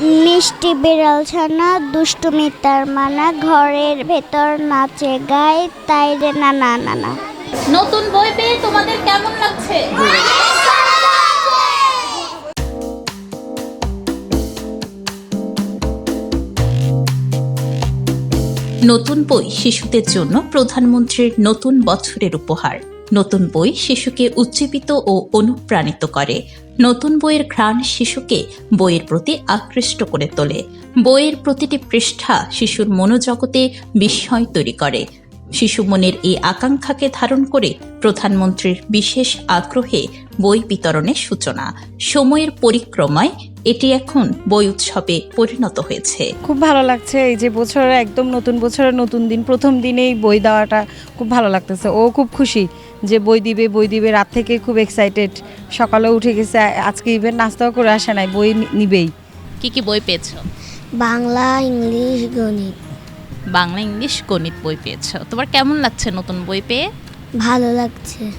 মিষ্টি বিড়াল ছানা দুষ্টু মিতার মানা ঘরের ভেতর নাচে গায় তাই রে না না না না। নতুন বই পেয়ে তোমাদের কেমন লাগছে? নতুন বই শিশুদের জন্য প্রধানমন্ত্রীর নতুন বছরের উপহার। নতুন বই শিশুকে উজ্জীবিত ও অনুপ্রাণিত করে। নতুন বইয়ের ঘ্রাণ শিশুকে বইয়ের প্রতি আকৃষ্ট করে তোলে। বইয়ের প্রতিটি পৃষ্ঠা শিশুর মনোজগতে বিস্ময় তৈরি করে। শিশু মনের এই আকাঙ্ক্ষাকে ধারণ করে প্রধানমন্ত্রীর বিশেষ আগ্রহে বই বিতরণের সূচনা। সময়ের পরিক্রমায় এটি এখন বই উৎসবে পরিণত হয়েছে। খুব ভালো লাগছে এই যে বছরের একদম নতুন বছরের নতুন দিন প্রথম দিনেই বই দেওয়াটা খুব ভালো লাগতেছে। ও খুব খুশি যে বই দিবে বই দিবে রাত থেকে খুব এক্সাইটেড সকালে উঠে গেছে আজকে ইভেন নাস্তাও করে আসে নাই বই নিবেই। কি কি বই পেয়েছ? বাংলা ইংলিশ গণিত। বাংলা ইংলিশ গণিত বই পেয়েছ। তোমার কেমন লাগছে নতুন বই পেয়ে? ভালো লাগছে।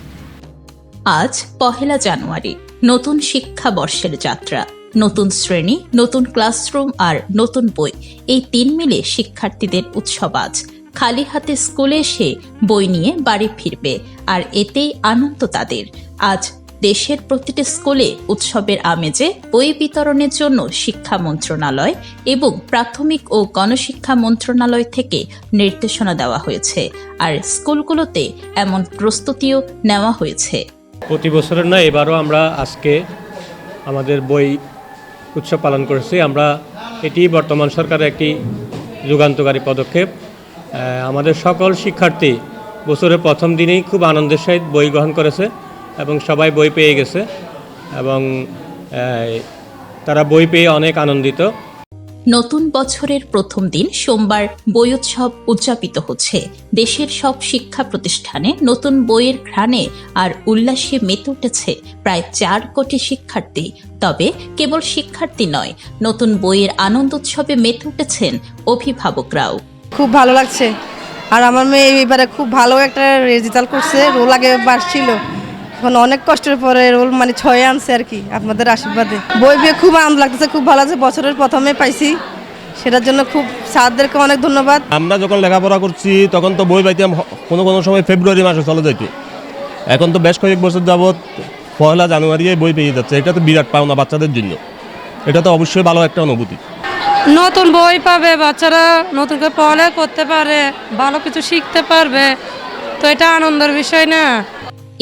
আজ পহেলা জানুয়ারি নতুন শিক্ষাবর্ষের যাত্রা নতুন শ্রেণি নতুন ক্লাসরুম আর নতুন বই। এই তিন মিলে শিক্ষার্থীদের উৎসব আজ। খালি হাতে স্কুলে এসে বই নিয়ে বাড়ি ফিরবে আর এতেই আনন্দ তাদের। আজ দেশের প্রতিটি স্কুলে উৎসবের আমেজে বই বিতরণের জন্য শিক্ষা মন্ত্রণালয় এবং প্রাথমিক ও গণশিক্ষা মন্ত্রণালয় থেকে নির্দেশনা দেওয়া হয়েছে। আর স্কুলগুলোতে এমন প্রস্তুতিও নেওয়া হয়েছে। প্রতি বছরের নয়, এবারও আমরা আজকে আমাদের বই উৎসব পালন করেছি। আমরা এটি বর্তমান সরকারের একটি যুগান্তকারী পদক্ষেপ। আমাদের সকল শিক্ষার্থী বছরের প্রথম দিনেই খুব আনন্দের সহিত বই গ্রহণ করেছে। এবং সবাই বই পেয়ে গেছে এবং তারা বই পেয়ে অনেক আনন্দিত। নতুন বছরের প্রথম দিন সোমবার বই উৎসব উদযাপিত হচ্ছে। দেশের সব শিক্ষা প্রতিষ্ঠানে নতুন বইয়ের ঘ্রাণে আর উল্লাসে মেতে উঠেছে প্রায় চার কোটি শিক্ষার্থী। তবে কেবল শিক্ষার্থী নয় নতুন বইয়ের আনন্দ উৎসবে মেতে উঠেছেন অভিভাবকরাও। খুব ভালো লাগছে। আর আমার মেয়ে এবারে খুব ভালো একটা রেজাল্ট করছে রোল আগে ছিল এখন অনেক কষ্টের পরে রোল মানে ছয় আনছে আর কি আপনাদের আশীর্বাদে। বই পেয়ে খুব আনন্দ লাগতেছে খুব ভালো লাগছে বছরের প্রথমে পাইছি। সেটার জন্য খুব স্যারদেরকে অনেক ধন্যবাদ। আমরা যখন লেখাপড়া করছি তখন তো বই পাইতাম কোনো কোনো সময় ফেব্রুয়ারি মাসে চলে যেত এখন তো বেশ কয়েক বছর যাবৎ পয়লা জানুয়ারি বই পেয়ে যাচ্ছে এটা তো বিরাট পাওনা বাচ্চাদের জন্য। এটা তো অবশ্যই ভালো একটা অনুভূতি। নতুন বই পাবে বাচ্চারা নতুন করে পড়ালেখা করতে পারে ভালো কিছু শিখতে পারবে তো এটা আনন্দের বিষয় না।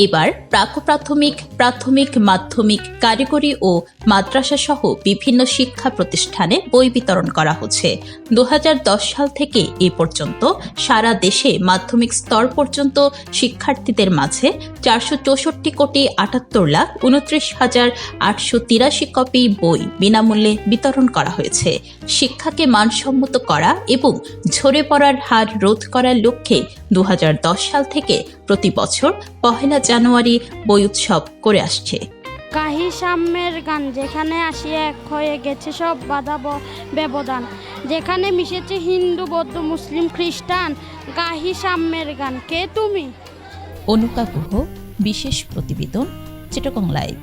এবার প্রাক প্রাথমিক প্রাথমিক মাধ্যমিক, কারিগরি ও মাদ্রাসা সহ বিভিন্ন শিক্ষা প্রতিষ্ঠানে বই বিতরণ করা হচ্ছে। দু হাজার দশ সাল থেকে এ পর্যন্ত সারা দেশে মাধ্যমিক স্তর পর্যন্ত শিক্ষার্থীদের মাঝে চারশো চৌষট্টি কোটি আটাত্তর লাখ উনত্রিশ হাজার আটশো তিরাশি কপি বই বিনামূল্যে বিতরণ করা হয়েছে। শিক্ষাকে মানসম্মত করা এবং ঝরে পড়ার হার রোধ করার লক্ষ্যে দু হাজার দশ সাল থেকে প্রতি বছর পহেলা জানুয়ারি বই উৎসব করে আসছে। কাহি সাম্যের গান যেখানে আসিয়া এক হয়ে গেছে সব বাধা ব্যবধান। যেখানে মিশেছে হিন্দু বৌদ্ধ মুসলিম খ্রিস্টান কাহি সাম্যের গান। কে তুমি? অনুকা গুহ বিশেষ প্রতিবেদন চিটকং লাইভ।